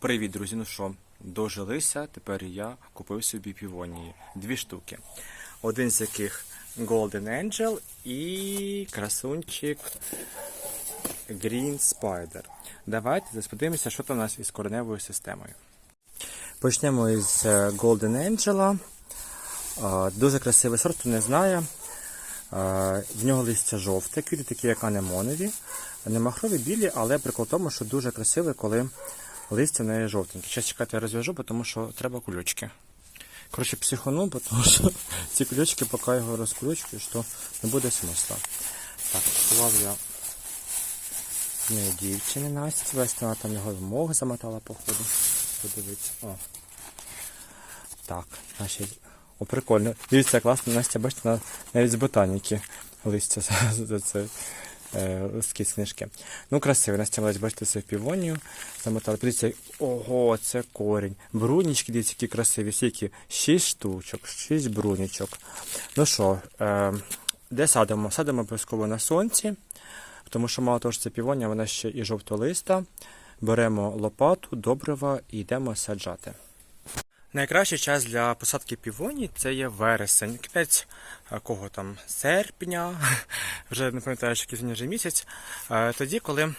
Привіт, друзі! Ну що, дожилися, тепер я купив собі півонії. Дві штуки. Один з яких Golden Angel і красунчик Green Spider. Давайте подивимося, що там у нас із кореневою системою. Почнемо із е, Golden Angel. Дуже красивий сорт, хто не знає. В нього листя жовте, квіти такі, як анемонові. Не махрові білі, але прикол в тому, що дуже красиве, коли листя в неї жовтеньке. Зараз чекайте, я розв'яжу, тому що треба кульочки. Коротше, психану, тому що ці кульочки, поки його розкручую, що не буде смисла. Так, сховав я не дівчини Насті, весь вона там його в замотала, походу. Подивіться. О. Так, значить. О, прикольно. Дивіться, класно, Настя, бачите, навіть з ботаніки листя за це е, листки. Ну, красиво, Настя молодець, бачите, це півонію замотали. Подивіться, ого, це корінь. Брунічки, дивіться, які красиві, скільки? Шість штучок, шість брунічок. Ну що, е, де садимо? Садимо обов'язково на сонці, тому що мало того, що це півонія, вона ще і жовтолиста. Беремо лопату, добрива і йдемо саджати. Найкращий час для посадки півоній це є вересень. Кінець кого там серпня, вже не пам'ятаю, що який вже місяць. Тоді, коли,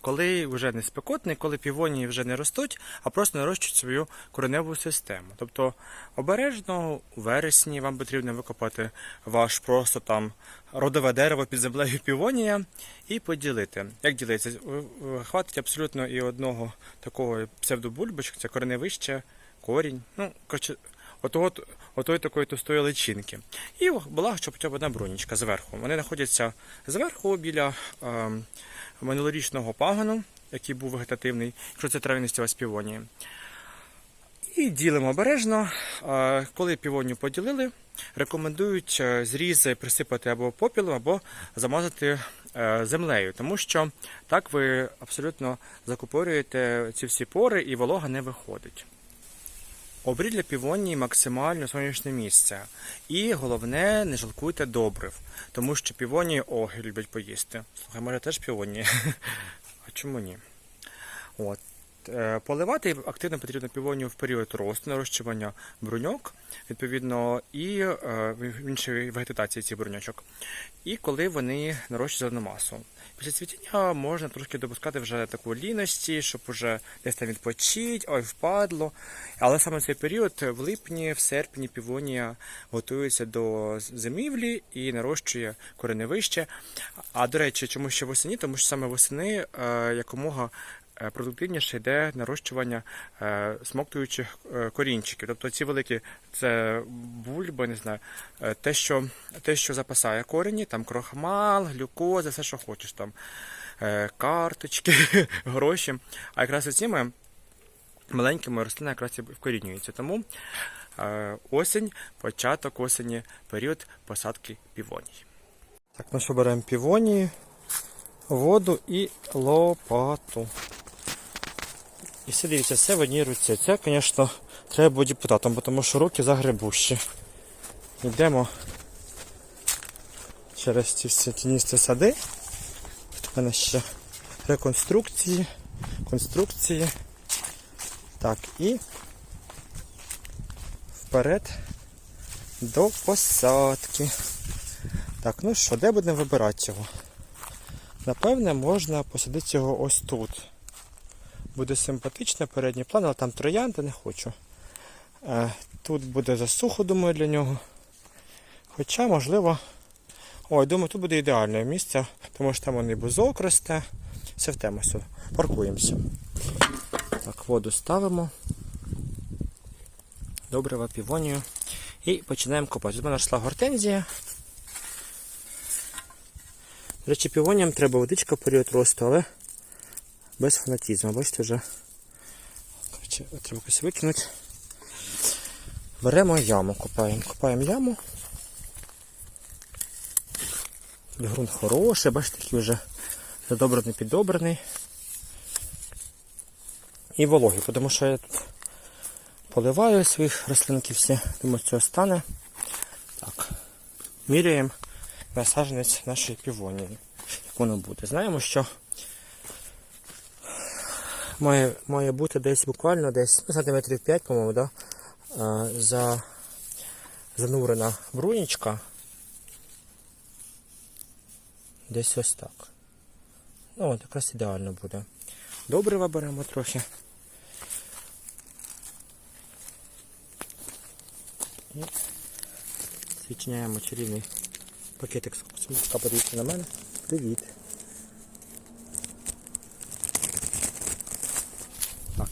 коли вже не спекотний, коли півонії вже не ростуть, а просто нарощують свою кореневу систему. Тобто обережно у вересні вам потрібно викопати ваш просто там родове дерево під землею півонія і поділити. Як ділиться? Хватить абсолютно і одного такого псевдобульбочка, це кореневище корінь. Ну, коротше, отого, отої такої товстої личинки. І була хоча б одна бронічка зверху. Вони знаходяться зверху біля е, минулорічного пагану, який був вегетативний, якщо це трав'янистіва співонія. І ділимо обережно. Е, Коли півонію поділили, рекомендують е, зрізи присипати або попілом, або замазати е, землею, тому що так ви абсолютно закупорюєте ці всі пори і волога не виходить. Обріть для півонії максимально сонячне місце. І головне, не жалкуйте добрив, тому що півонії оги люблять поїсти. Слухай, може теж півонії? А чому ні? От. Е, Поливати активно потрібно півонію в період росту, нарощування бруньок, відповідно, і е, в іншій вегетації цих бруньочок. І коли вони нарощують зелену масу. Після цвітіння можна трошки допускати вже таку ліності, щоб уже десь там відпочить, ой, впадло. Але саме цей період в липні, в серпні півонія готується до зимівлі і нарощує кореневище. А до речі, чому ще восени? Тому що саме восени е, якомога продуктивніше йде нарощування е, смоктуючих е, корінчиків. Тобто ці великі це бульба, не знаю, е, те, що, те, що запасає корені, там крохмал, глюкоза, все, що хочеш, там е, карточки, гроші. А якраз оціми маленькими рослина якраз і вкорінюється. Тому е, осінь, початок осені, період посадки півоній. Так, ну що беремо півонії, воду і лопату. І все дивіться, все в одній руці. Це, звісно, треба бути депутатом, тому що руки загребущі. Йдемо через ці всі тіністі сади. У мене ще реконструкції, конструкції. Так, і вперед до посадки. Так, ну що, де будемо вибирати його? Напевне, можна посадити його ось тут. Буде симпатично, передній план, але там троянди не хочу. Е, Тут буде засухо, думаю, для нього. Хоча, можливо. Ой, думаю, тут буде ідеальне місце, тому що там вони бузок росте. Все в тему, все. Паркуємося. Так, воду ставимо. Добрива півонію. І починаємо копати. Тут мене йшла гортензія. До речі, півоніям треба водичка в період росту, але без фанатізму. Бачите вже. Коротше, треба якось викинути. Беремо яму, копаємо. Копаємо яму. Ґрунт хороший, бачите, такий вже задобрений, підобраний. І вологий, тому що я тут поливаю своїх рослинки всі, думаю, цього стане. Так, міряємо насадженець нашої півонії. Як воно буде. Знаємо, що має, має бути десь буквально десь ну, сантиметрів 5, по-моєму, да? за, занурена брунічка. Десь ось так. Ну, от якраз ідеально буде. Добрива беремо трохи. І відчиняємо чарівний пакетик з. Подивіться на мене. Привіт.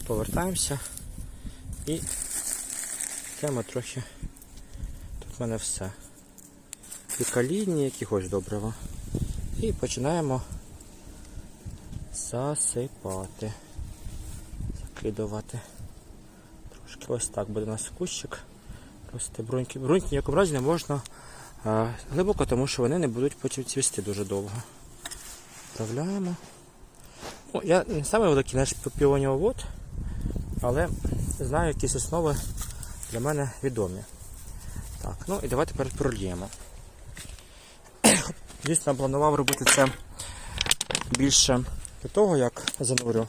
Повертаємося і йдемо трохи. Тут в мене все. І калійні, які хоч добрива. І починаємо засипати. Закидувати. Трошки ось так буде у нас кущик. Рости бруньки. Бруньки в якому разі не можна а, глибоко, тому що вони не будуть потім цвісти дуже довго. Вправляємо. Ну, я не самий великий наш піонівод, але знаю якісь основи для мене відомі. Так, ну і давайте тепер прольємо. Дійсно планував робити це більше до того, як занурю.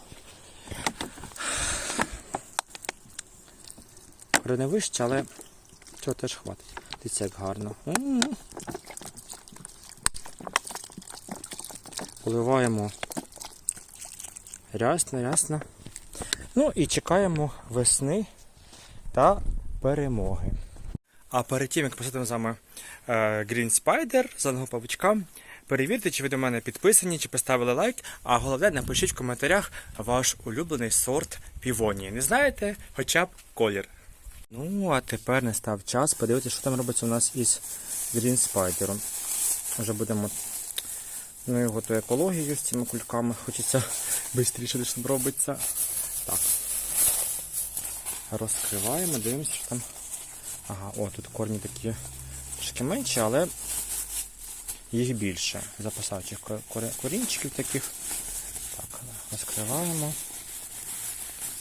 Не вище, але цього теж хватить. Дивіться, як гарно. М-м-м. Поливаємо рясно, рясно. Ну і чекаємо весни та перемоги. А перед тим, як посадимо з вами е, Green Spider, зеленого павучка, перевірте, чи ви до мене підписані, чи поставили лайк, а головне, напишіть в коментарях ваш улюблений сорт півонії. Не знаєте, хоча б колір. Ну, а тепер настав час подивитися, що там робиться у нас із Green Spider. Вже будемо ну, його ту екологію з цими кульками. Хочеться швидше, щоб робиться. Так. Розкриваємо, дивимося, що там. Ага, о, тут корні такі трошки менші, але їх більше. Запасаючих корінчиків таких. Так, розкриваємо.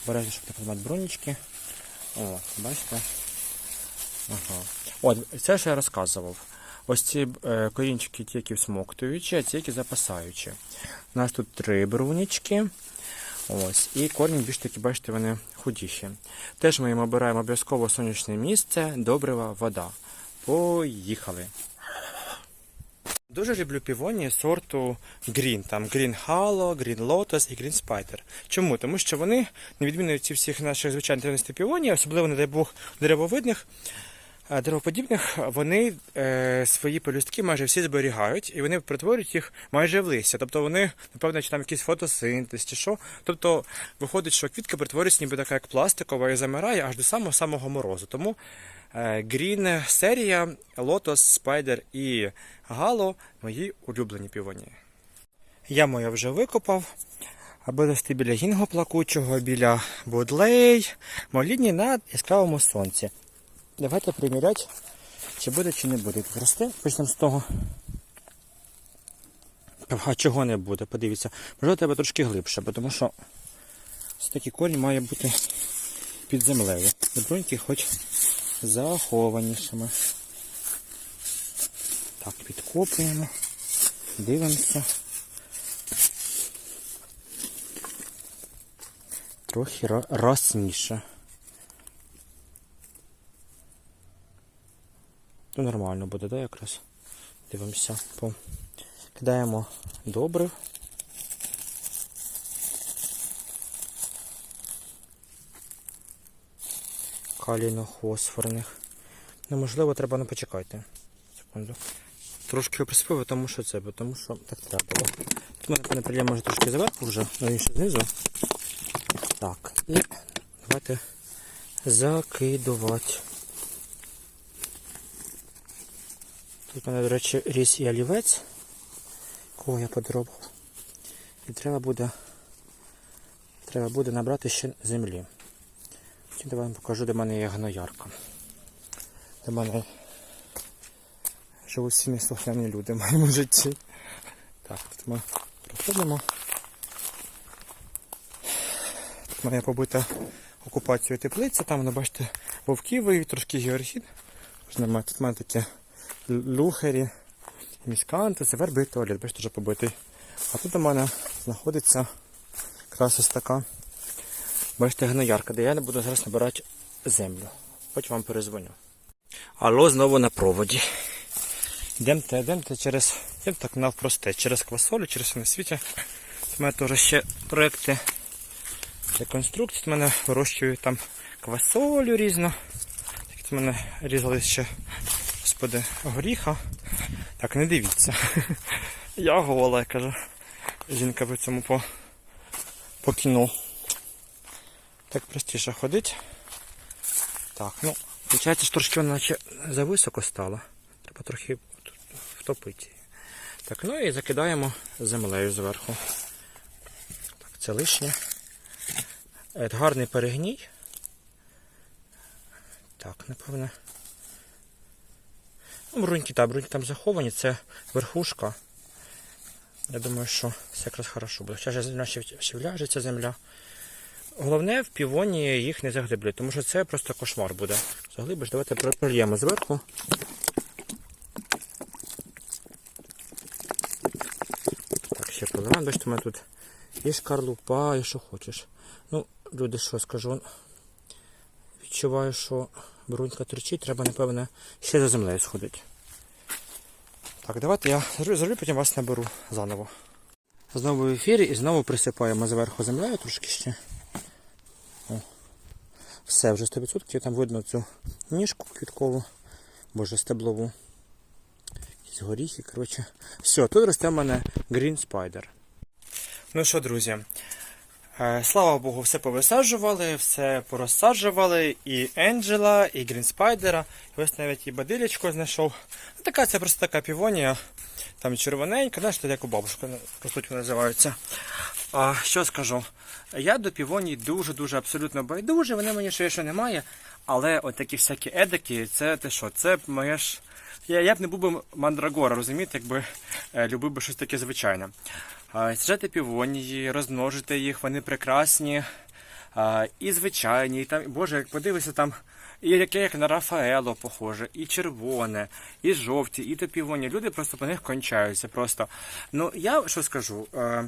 Бережно, щоб не подимати бронічки. О, бачите? Ага. От, це ж я розказував. Ось ці е, корінчики ті, які всмоктуючі, а ці, які запасаючі. У нас тут три брунічки. Ось. І корні більш такі, бачите, вони худіші. Теж ми їм обираємо обов'язково сонячне місце, добрива, вода. Поїхали. Дуже люблю півонії сорту Green. Там Green Halo, Green Lotus і Green Spider. Чому? Тому що вони, на відміну від всіх наших звичайних півоній, особливо, не дай Бог, деревовидних, деревоподібних, вони е, свої пелюстки майже всі зберігають і вони перетворюють їх майже в листя. Тобто вони, напевно, чи там якийсь фотосинтез чи що. Тобто виходить, що квітка перетворюється ніби така, як пластикова і замирає аж до самого самого морозу. Тому е, серія, Lotus, Spider і Galo мої улюблені півонії. Я моє вже викопав. Аби рости біля гінго плакучого, біля будлей, молідні на яскравому сонці. Давайте приміряти, чи буде, чи не буде тут рости. Почнемо з того. А чого не буде, подивіться. Можливо, треба трошки глибше, тому що ось такий корінь має бути під землею. Бруньки хоч захованішими. Так, підкопуємо, дивимося. Трохи росніше. Ну, нормально буде, да, якраз? Дивимося. Кидаємо добрив. Калійно-фосфорних. Неможливо, треба не почекайте. Секунду. Трошки його присипаю, тому що це, тому що так треба було. Тут мене не може трошки зверху вже, ну інше знизу. Так, і давайте закидувати. Тут мене, до речі, ріс і олівець, кого я подробив. І треба буде, треба буде набрати ще землі. Давай вам покажу, де в мене є гноярка. Де в мене живуть всі слухняні люди в моєму житті. Так, тут ми проходимо. Тут моя побита окупацією теплиця, там, ви бачите, вовківий, трошки георгін. Тут в мене такі люхері, місканти, це верби і туалет, бачите, вже побитий. А тут у мене знаходиться якраз ось така Бачите, гноярка, де я не буду зараз набирати землю. Потім вам перезвоню. Алло, знову на проводі. Йдемте, йдемте через. Йдемо так навпросте, через квасолю, через на світі. У мене теж ще проекти реконструкції. У мене вирощують там квасолю різну. Так в мене різали ще, господи, горіха. Так, не дивіться. Я гола, я кажу. Жінка при цьому по, по кіно. Так простіше ходить. Так, ну, виходить, що трошки вона наче зависоко стала. Треба трохи втопити. Так, ну і закидаємо землею зверху. Так, це лишнє. Гарний перегній. Так, напевне. Ну, бруньки, так, бруньки там заховані, це верхушка. Я думаю, що все якраз хорошо буде. Хоча ж земля ще, ще вляжеться земля. Головне в півоні їх не заглиблювати, тому що це просто кошмар буде. Заглибиш, давайте прольємо зверху. Так, ще поливаємо. Бачите, у мене тут і шкарлупа, і що хочеш. Ну, люди, що скажу. Відчуваю, що брунька тричить, треба, напевно, ще за землею сходити. Так, давайте я зроблю, потім вас наберу заново. Знову в ефірі і знову присипаємо зверху землею трошки ще. О. Все, вже 100% там видно цю ніжку квіткову, боже, стеблову. Якісь горіхи, коротше. Все, тут росте в мене Green Spider. Ну що, друзі, слава Богу, все повисаджували, все порозсаджували, і Енджела, і Spider. Ось навіть і бадилячко знайшов. Ну, така це просто така півонія. Там червоненька, знаєш, як у бабушки ростуть вони називаються. А, що скажу? Я до півоній дуже-дуже абсолютно байдуже, вони мені ще, ще немає. Але от такі всякі едики, це те що? Це моє ж. Я, я б не був би мандрагора, розумієте, якби е, любив би щось таке звичайне. А, півонії, розмножити їх, вони прекрасні. І звичайні, і там, боже, як подивися там, і яке як на Рафаело похоже, і червоне, і жовті, і то півоні. Люди просто по них кончаються. Просто. Ну я що скажу?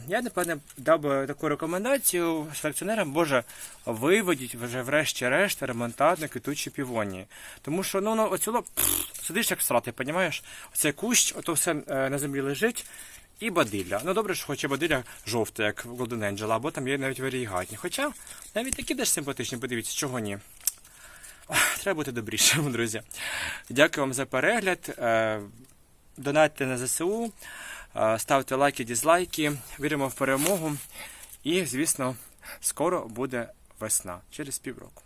Я напевне дав би таку рекомендацію селекціонерам, боже, виведіть вже врешті-решт ремонтатно квітучі півонії. Тому що ну, ну оціло сидиш як срати, понімаєш? Оцей кущ, ото все е, на землі лежить. І бадилля. Ну добре, що хоче бадилля жовта, як в Golden Angel, або там є навіть варігатні. Хоча навіть такі теж симпатичні, подивіться, чого ні. Треба бути добрішим, друзі. Дякую вам за перегляд. Е, Донатьте на ЗСУ, е, ставте лайки, дізлайки, віримо в перемогу. І, звісно, скоро буде весна через півроку.